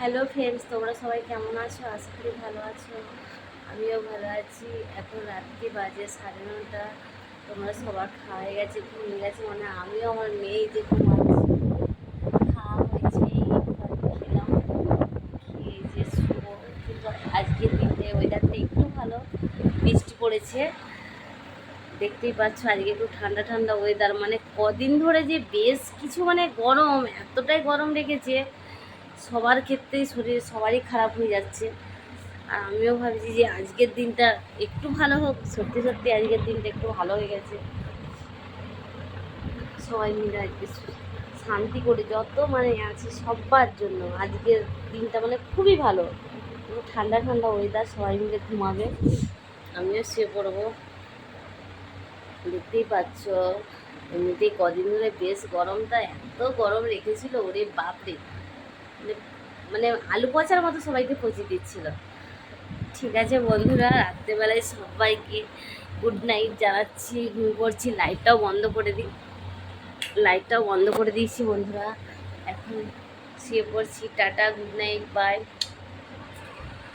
Hello friends তোমরা সবাই কেমন আছো? আশা করি ভালো আছো। আমিও ভালো আছি। এখন রাত্রি বাজে, সাড়ে নটা। তোমরা সবার খাওয়া গেছে, ঘুমিয়ে গেছে। মানে আমিও আমার মেয়ে যে ঘুমাচ্ছি, খাওয়া হয়েছে, খেলাম, খেয়ে যে কিন্তু আজকের দিনে ওয়েদারটা একটু ভালো। বৃষ্টি পড়েছে। দেখতেই পাচ্ছ, আজকে একটু ঠান্ডা ঠান্ডা ওয়েদার মানে কদিন ধরে যে বেশ কিছু মানে গরম, এতটাই গরম লেগেছে সবার ক্ষেত্রেই শরীর সবারই খারাপ হয়ে যাচ্ছে। আর আমিও ভাবছি যে আজকের দিনটা একটু ভালো হোক, সত্যি সত্যি আজকের দিনটা একটু ভালো হয়ে গেছে। সবাই মিলে আজকে শান্তি করে যত মানে আছে সবার জন্য আজকের দিনটা মানে খুবই ভালো। ঠান্ডা ঠান্ডা ওয়েদার সবাই মিলে ঘুমাবে। আমিও শুয়ে পড়ব। দেখতেই পাচ্ছ, এমনিতেই কদিন ধরে বেশ গরমটা, এত গরম রেখেছিল, ওরে বাপরে। মানে মানে আলু পচার মতো সবাইকে পচিয়ে দিচ্ছিল। ঠিক আছে বন্ধুরা, রাত্রেবেলায় সবাইকে গুড নাইট জানাচ্ছি ঘুমিয়ে পড়ছি লাইটটাও বন্ধ করে দিই লাইটটাও বন্ধ করে দিয়েছি বন্ধুরা। এখন শুয়ে পড়ছি, টাটা গুড নাইট বাই